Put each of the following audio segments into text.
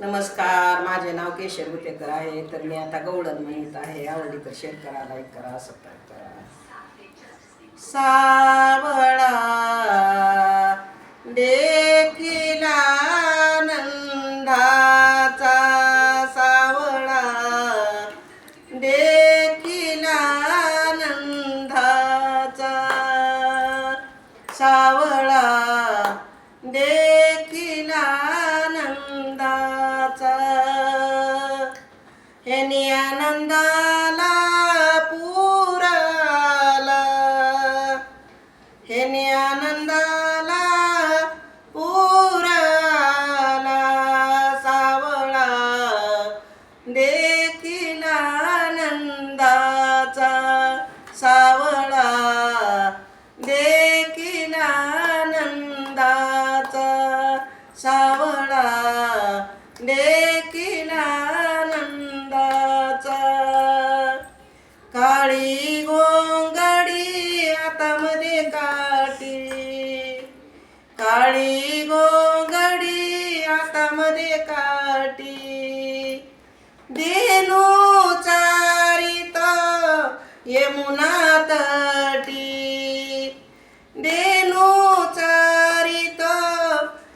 नमस्कार माझे नाव केशर गुटेकर आहे. तर मी आता गौडन म्हणत आहे. आवडली तर शेअर करा लाईक करा सबस्क्राईब करा. सावळा देखिला नंदाचा सावळा देखिला नंदाचा सावळा दे हेनी आनंदाला पुराला. हेनी आनंदाला पुराला. सावळा देखील आनंदाचा. सावळा देखील आनंदाचा. सावळा दे काळी गोंगडी मध्ये काटी देनु चारित यमुना तटी. देनु चारित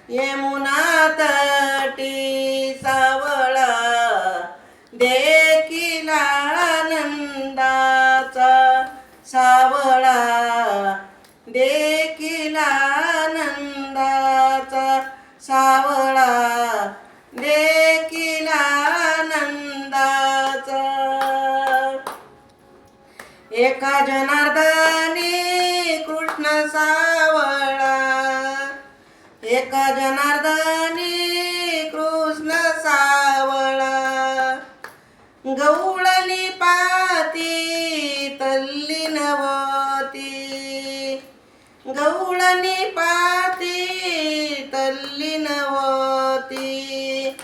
यमुना तटी सावळा. देखील आनंदा सावळा देखिला एका जनार्दनी कृष्ण सावळा. एका जनार्दनी कृष्ण सावळा. गौळली पाती तल्ली नवती गौळली पाती नवती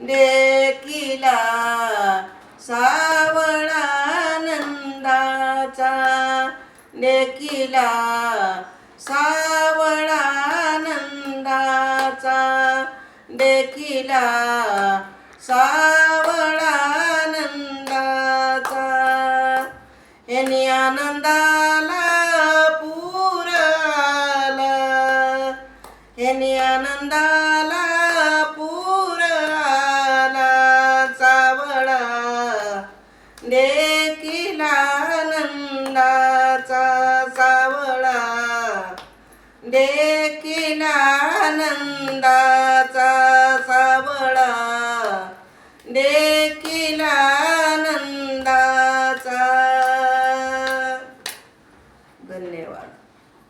देखिला सावळानंदाचा. देखिला सावळानंदाचा. देखिला सावळानंदाचा. यांनी आनंदाला पुराला. यांनी आनंदाला देखिला नंदाचा